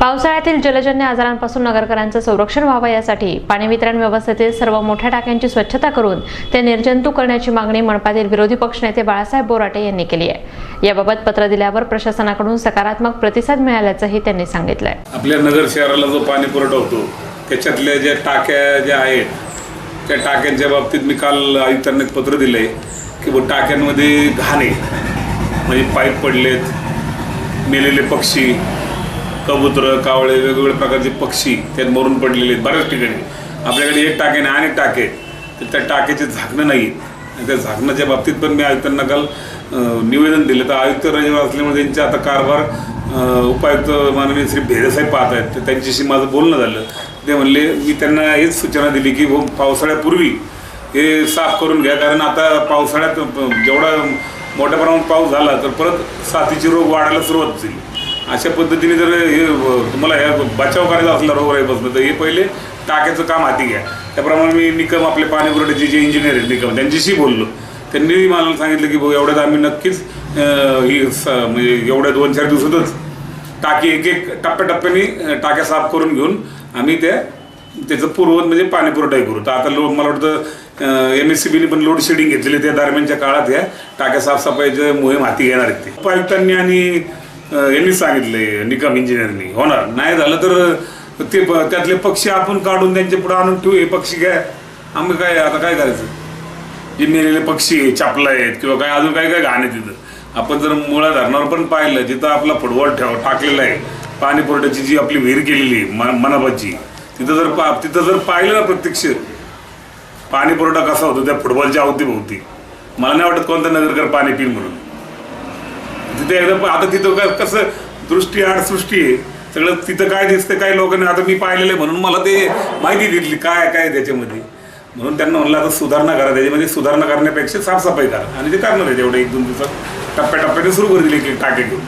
पावसाळ्यातील जलजन्य आजारांपासून नगरकरांचं संरक्षण व्हावं यासाठी पाणी वितरण व्यवस्थेतील सर्व मोठ्या टाक्यांची स्वच्छता करून ते निर्जंतू करण्याची मागणी मनपातील विरोधी पक्षनेते बाळासाहेब बोराटे यांनी केली आहे. याबाबत पत्र दिल्यावर प्रशासनाकडून सकारात्मक प्रतिसाद मिळाल्याचंही त्यांनी सांगितलंय. आपल्या नगर शहराला जो पाणी पुरवठा होतो त्याच्यातल्या ज्या टाक्या ज्या आहेत त्या टाक्यांच्या बाबतीत मी काल आयुक्तांना एक पत्र दिलं आहे की टाक्यांमध्ये घाणे म्हणजे पाईप पडलेत मेलेले पक्षी कबूतर कावळे वेगवेगळ्या प्रकारचे पक्षी त्यात मरून पडलेले आहेत बऱ्याच ठिकाणी. आपल्याकडे एक टाके नाही अनेक टाके. तर त्या टाक्याचे झाकणं नाही आणि त्या झाकणाच्या बाबतीत पण मी आयुक्तांना काल निवेदन दिलं. तर आयुक्त रजेवर असल्यामुळे त्यांचे आता कारभार उपायुक्त माननीय श्री भेदेसाहेब पाहत आहेत. तर त्यांच्याशी माझं बोलणं झालं. ते म्हणले मी त्यांना हेच सूचना दिली की बुवा पावसाळ्यापूर्वी हे साफ करून घ्या. कारण आता पावसाळ्यात जेवढा मोठ्या प्रमाणात पाऊस झाला तर परत साथीचे रोग वाढायला सुरुवात झाली अशा पद्धतीने जर हे तुम्हाला ह्या बचाव करायचा असला रोगराईपासून तर हे पहिले टाक्याचं काम हाती घ्या. त्याप्रमाणे मी निकम आपले पाणी पुरवठ्याचे जे इंजिनियर आहेत निकम त्यांच्याशी बोललो. त्यांनी मला सांगितलं की भाऊ एवढ्यात आम्ही नक्कीच ही स- म्हणजे एवढ्या दोन चार दिवसातच टाकी एक एक टप्प्याटप्प्याने टाक्या साफ करून घेऊन आम्ही त्या त्याचं पूर्वत म्हणजे पाणी पुरवठाही करू. तर आता लो मला वाटतं एम एस सी बीने पण लोड शेडिंग घेतलेली त्या दरम्यानच्या काळात या टाक्या साफसफाईचे मोहीम हाती घेणार आहेत ते. उपायुक्तांनी आणि यांनी सांगितले निकम इंजिनिअरनी होणार नाही झालं तर ते प- त्यातले पक्षी आपण काढून त्यांच्या पुढे आणून ठेवू हे पक्षी काय? आम्ही काय आता काय करायचं? जे मेलेले पक्षी आहे चापला आहेत किंवा काय अजून काय काय घाण आहे तिथं. आपण जर मुळा धरणावर पण पाहिलं जिथं आपला फुटबॉल ठेव टाकलेला आहे पाणी पुरवठ्याची जी आपली विहीर केलेली आहे मन मनाबाची तिथं जर पा तिथं जर पाहिलं ना प्रत्यक्ष पाणी पुरवठा कसा होतो त्या फुटबॉलच्या अवतीभोवती मला नाही वाटत कोणता नगरकर पाणी पिईल म्हणून. तिथे एकदा आता तिथं काय कसं दृष्टी आड सृष्टी आहे. सगळं तिथं काय दिसतं काय लोकांनी आता मी पाहिलेलं आहे म्हणून मला ते माहिती दिली काय काय त्याच्यामध्ये. म्हणून त्यांना म्हणलं आता सुधारणा करा त्याच्यामध्ये सुधारणा करण्यापेक्षा साफसफाई करा. आणि ते करणार आहे तेवढं एक दोन दिवसात टप्प्याटप्प्याने सुरू कर दिली की टाके घेऊन.